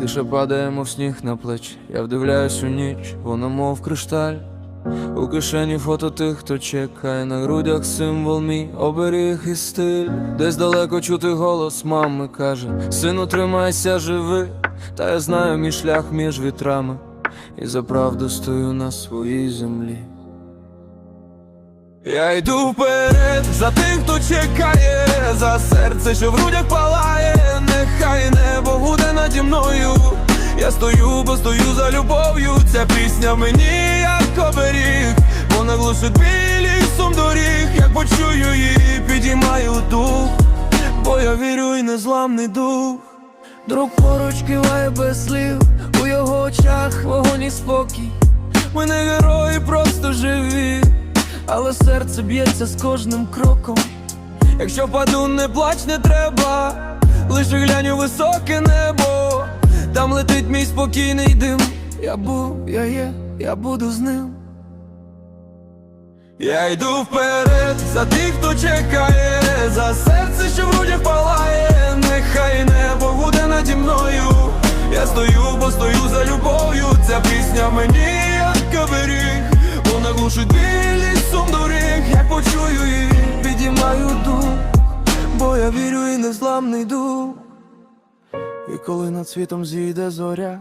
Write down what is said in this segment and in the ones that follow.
Тиша падає, мов сніг на плечі. Я вдивляюсь у ніч, вона мов кришталь. У кишені фото тих, хто чекає на грудях символ мій оберіг і стиль. Десь далеко чути голос мами каже: Сину, тримайся, живи. Та я знаю мій шлях між вітрами, і за правду стою на своїй землі. Я йду вперед за тих, хто чекає, за серце, що в грудях палає, бо любов'ю. Ця пісня мені як оберіг, вона глушить білі сум доріг, як почую її, підіймаю дух, бо я вірю і незламний дух. Друг поруч киває без слів, у його очах вогонь і спокій. Ми не герої, просто живі, але серце б'ється з кожним кроком. Якщо впаду, не плач, не треба, лише глянь у високе небо, там летить мій спокійний дим. Я був, я є, я буду з ним. Я йду вперед за тих, хто чекає, за серце, що в грудях палає, нехай небо буде наді мною. Я стою, бо стою за любов'ю. Ця пісня мені як оберіг, вона глушить білі сум доріг, як почую її, підіймаю дух, бо я вірю і незламний дух. І коли над світом зійде зоря,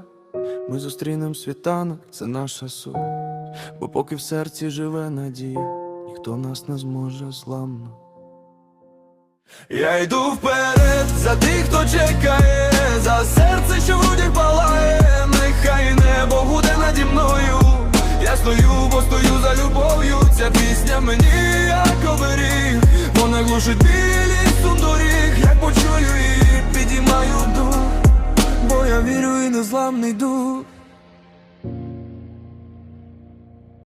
ми зустрінем світанок, це наша суть. Бо поки в серці живе надія, ніхто нас не зможе зламно. Я йду вперед за тих, хто чекає, за серце, що в грудях палає, нехай небо буде наді мною. Я стою, бо стою за любов'ю. Ця пісня мені як оберіг, вона глушить білі почую її, підіймаю